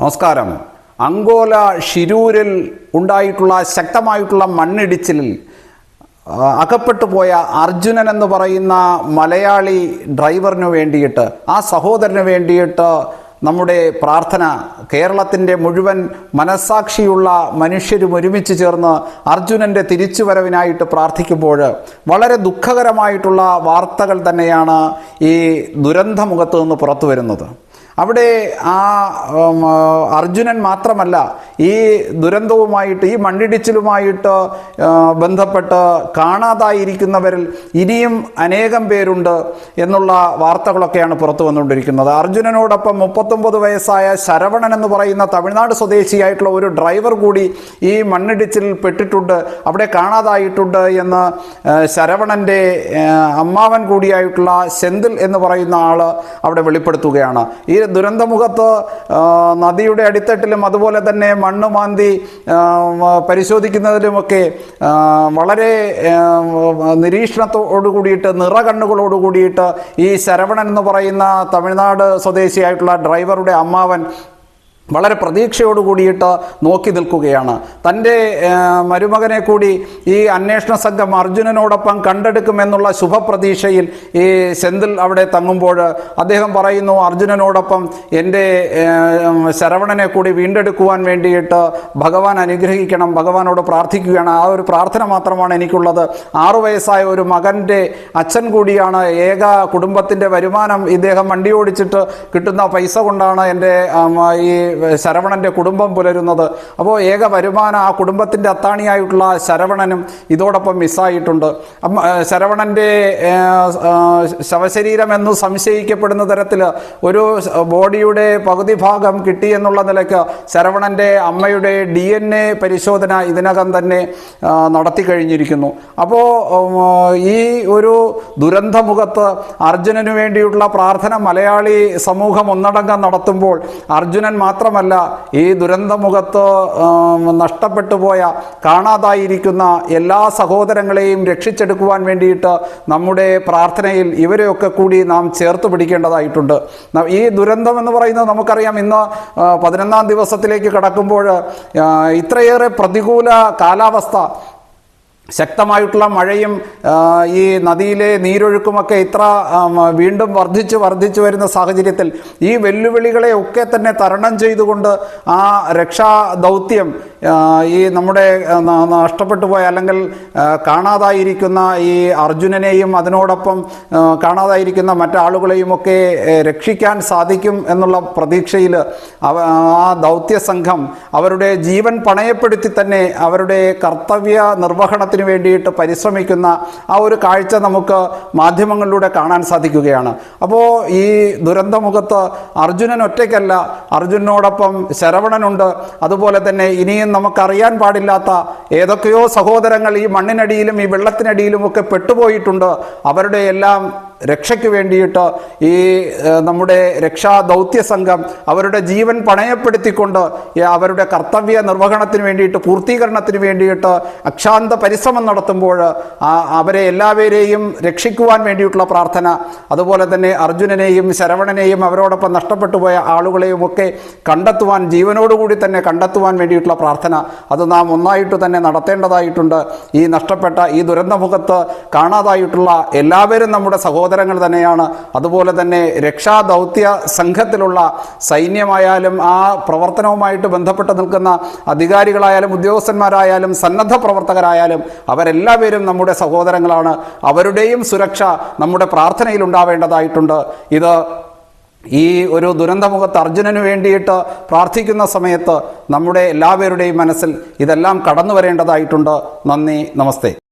നമസ്കാരം. അങ്കോല ഷിരൂരിൽ ഉണ്ടായിട്ടുള്ള ശക്തമായിട്ടുള്ള മണ്ണിടിച്ചിലിൽ അകപ്പെട്ടു പോയ അർജുനൻ എന്ന് പറയുന്ന മലയാളി ഡ്രൈവറിന് വേണ്ടിയിട്ട് ആ സഹോദരന് വേണ്ടിയിട്ട് നമ്മുടെ പ്രാർത്ഥന കേരളത്തിന്റെ മുഴുവൻ മനസ്സാക്ഷിയുള്ള മനുഷ്യരും ഒരുമിച്ച് ചേർന്ന് അർജുനന്റെ തിരിച്ചുവരവിനായിട്ട് പ്രാർത്ഥിക്കുമ്പോൾ വളരെ ദുഃഖകരമായിട്ടുള്ള വാർത്തകൾ തന്നെയാണ് ഈ ദുരന്തമുഖത്ത് നിന്ന് പുറത്തു വരുന്നത് അവിടെ ആ അർജുനൻ മാത്രമല്ല ഈ ദുരന്തവുമായിട്ട് ഈ മണ്ണിടിച്ചിലുമായിട്ട് ബന്ധപ്പെട്ട് കാണാതായിരിക്കുന്നവരിൽ ഇനിയും അനേകം പേരുണ്ട് എന്നുള്ള വാർത്തകളൊക്കെയാണ് പുറത്തു വന്നുകൊണ്ടിരിക്കുന്നത്. അർജുനനോടൊപ്പം മുപ്പത്തൊമ്പത് വയസ്സായ ശരവണൻ എന്ന് പറയുന്ന തമിഴ്നാട് സ്വദേശിയായിട്ടുള്ള ഒരു ഡ്രൈവർ കൂടി ഈ മണ്ണിടിച്ചിലിൽ പെട്ടിട്ടുണ്ട് അവിടെ കാണാതായിട്ടുണ്ട് എന്ന് ശരവണന്റെ അമ്മാവൻ കൂടിയായിട്ടുള്ള സെന്തിൽ എന്ന് പറയുന്ന ആൾ അവിടെ വെളിപ്പെടുത്തുകയാണ്. ഈ ദുരന്തമുഖത്ത് നദിയുടെ അടിത്തട്ടിലും അതുപോലെ തന്നെ മണ്ണ് മാന്തി പരിശോധിക്കുന്നതിലുമൊക്കെ വളരെ നിരീക്ഷണത്തോടു കൂടിയിട്ട് നിറകണ്ണുകളോട് കൂടിയിട്ട് ഈ ശരവണൻ എന്ന് പറയുന്ന തമിഴ്നാട് സ്വദേശിയായിട്ടുള്ള ഡ്രൈവറുടെ അമ്മാവൻ വളരെ പ്രതീക്ഷയോട് കൂടിയിട്ട് നോക്കി നിൽക്കുകയാണ്. തന്റെ മരുമകനെ കൂടി ഈ അന്വേഷണ സംഘം അർജുനനോടൊപ്പം കണ്ടെടുക്കുമെന്നുള്ള ശുഭപ്രതീക്ഷയിൽ ഈ സെന്തിൽ അവിടെ തങ്ങുമ്പോൾ അദ്ദേഹം പറയുന്നു അർജുനനോടൊപ്പം എന്റെ ശരവണനെ കൂടി വീണ്ടെടുക്കുവാൻ വേണ്ടിയിട്ട് ഭഗവാൻ അനുഗ്രഹിക്കണം ഭഗവാനോട് പ്രാർത്ഥിക്കുകയാണ്. ആ ഒരു പ്രാർത്ഥന മാത്രമാണ് എനിക്കുള്ളത്. ആറു വയസ്സായ ഒരു മകന്റെ അച്ഛൻ കൂടിയാണ് ഏക കുടുംബത്തിന്റെ വരുമാനം ഇദ്ദേഹം വണ്ടി ഓടിച്ചിട്ട് കിട്ടുന്ന പൈസ കൊണ്ടാണ് എന്റെ ഈ ശരവണന്റെ കുടുംബം പുലരുന്നത്. അപ്പോൾ ഏക വരുമാനം ആ കുടുംബത്തിന്റെ അത്താണിയായിട്ടുള്ള ശരവണനും ഇതോടൊപ്പം മിസ്സായിട്ടുണ്ട്. ശരവണന്റെ ശവശരീരം എന്ന് സംശയിക്കപ്പെടുന്ന തരത്തിൽ ഒരു ബോഡിയുടെ പകുതി ഭാഗം കിട്ടി എന്നുള്ള നിലയ്ക്ക് ശരവണന്റെ അമ്മയുടെ ഡി എൻ എ പരിശോധന ഇതിനകം തന്നെ നടത്തി കഴിഞ്ഞിരിക്കുന്നു. അപ്പോൾ ഈ ഒരു ദുരന്തമുഖത്ത് അർജുനന് വേണ്ടിയുള്ള പ്രാർത്ഥന മലയാളി സമൂഹം ഒന്നടങ്കം നടത്തുമ്പോൾ അർജുനൻ മാത്രമല്ല ഈ ദുരന്തമുഖത്ത് നഷ്ടപ്പെട്ടു പോയ കാണാതായിരിക്കുന്ന എല്ലാ സഹോദരങ്ങളെയും രക്ഷിച്ചെടുക്കുവാൻ വേണ്ടിയിട്ട് നമ്മുടെ പ്രാർത്ഥനയിൽ ഇവരെയൊക്കെ കൂടി നാം ചേർത്ത് പിടിക്കേണ്ടതായിട്ടുണ്ട്. ഈ ദുരന്തം എന്ന് പറയുന്നത് നമുക്കറിയാം ഇന്ന് പതിനൊന്നാം ദിവസത്തിലേക്ക് കടക്കുമ്പോൾ ഇത്രയേറെ പ്രതികൂല കാലാവസ്ഥ ശക്തമായിട്ടുള്ള മഴയും ഈ നദിയിലെ നീരൊഴുക്കുമൊക്കെ ഇത്ര വീണ്ടും വർദ്ധിച്ചു വർദ്ധിച്ചു വരുന്ന സാഹചര്യത്തിൽ ഈ വെല്ലുവിളികളെ ഒക്കെ തന്നെ തരണം ചെയ്തുകൊണ്ട് ആ രക്ഷാ ദൗത്യം ഈ നമ്മുടെ നഷ്ടപ്പെട്ടു പോയ അല്ലെങ്കിൽ കാണാതായിരിക്കുന്ന ഈ അർജുനനെയും അതിനോടൊപ്പം കാണാതായിരിക്കുന്ന മറ്റാളുകളെയും ഒക്കെ രക്ഷിക്കാൻ സാധിക്കും എന്നുള്ള പ്രതീക്ഷയിൽ ആ ദൗത്യ സംഘം അവരുടെ ജീവൻ പണയപ്പെടുത്തി തന്നെ അവരുടെ കർത്തവ്യ നിർവഹണത്തിന് വേണ്ടിയിട്ട് പരിശ്രമിക്കുന്ന ആ ഒരു കാഴ്ച നമുക്ക് മാധ്യമങ്ങളിലൂടെ കാണാൻ സാധിക്കുകയാണ്. അപ്പോൾ ഈ ദുരന്തമുഖത്ത് അർജുനൻ ഒറ്റയ്ക്കല്ല അർജുനോടൊപ്പം ശരവണനുണ്ട്. അതുപോലെ തന്നെ ഇനിയും നമുക്കറിയാൻ പാടില്ലാത്ത ഏതൊക്കെയോ സഹോദരങ്ങൾ ഈ മണ്ണിനടിയിലും ഈ വെള്ളത്തിനടിയിലും ഒക്കെ പെട്ടുപോയിട്ടുണ്ട്. അവരുടെ എല്ലാം രക്ഷയ്ക്ക് വേണ്ടിയിട്ട് ഈ നമ്മുടെ രക്ഷാ ദൗത്യ സംഘം അവരുടെ ജീവൻ പണയപ്പെടുത്തിക്കൊണ്ട് അവരുടെ കർത്തവ്യ നിർവഹണത്തിന് വേണ്ടിയിട്ട് പൂർത്തീകരണത്തിന് വേണ്ടിയിട്ട് അക്ഷാന്ത പരിശ്രമം നടത്തുമ്പോൾ അവരെ എല്ലാവരെയും രക്ഷിക്കുവാൻ വേണ്ടിയിട്ടുള്ള പ്രാർത്ഥന അതുപോലെ തന്നെ അർജുനനെയും ശരവണനെയും അവരോടൊപ്പം നഷ്ടപ്പെട്ടു പോയ ആളുകളെയും ഒക്കെ കണ്ടെത്തുവാൻ ജീവനോടുകൂടി തന്നെ കണ്ടെത്തുവാൻ വേണ്ടിയിട്ടുള്ള പ്രാർത്ഥന അത് നാം ഒന്നായിട്ട് തന്നെ നടത്തേണ്ടതായിട്ടുണ്ട്. ഈ നഷ്ടപ്പെട്ട ഈ ദുരന്തമുഖത്ത് കാണാതായിട്ടുള്ള എല്ലാവരും നമ്മുടെ സഹോദരങ്ങൾ തന്നെയാണ്. അതുപോലെ തന്നെ രക്ഷാ ദൗത്യ സംഘത്തിലുള്ള സൈന്യമായാലും ആ പ്രവർത്തനവുമായിട്ട് ബന്ധപ്പെട്ട് നിൽക്കുന്ന അധികാരികളായാലും ഉദ്യോഗസ്ഥന്മാരായാലും സന്നദ്ധ പ്രവർത്തകരായാലും അവരെല്ലാവരും നമ്മുടെ സഹോദരങ്ങളാണ്. അവരുടെയും സുരക്ഷ നമ്മുടെ പ്രാർത്ഥനയിൽ ഉണ്ടാവേണ്ടതായിട്ടുണ്ട്. ഇത് ഈ ഒരു ദുരന്തമുഖത്ത് അർജുനന് വേണ്ടിയിട്ട് പ്രാർത്ഥിക്കുന്ന സമയത്ത് നമ്മുടെ എല്ലാവരുടെയും മനസ്സിൽ ഇതെല്ലാം കടന്നു വരേണ്ടതായിട്ടുണ്ട് നന്ദി നമസ്തേ.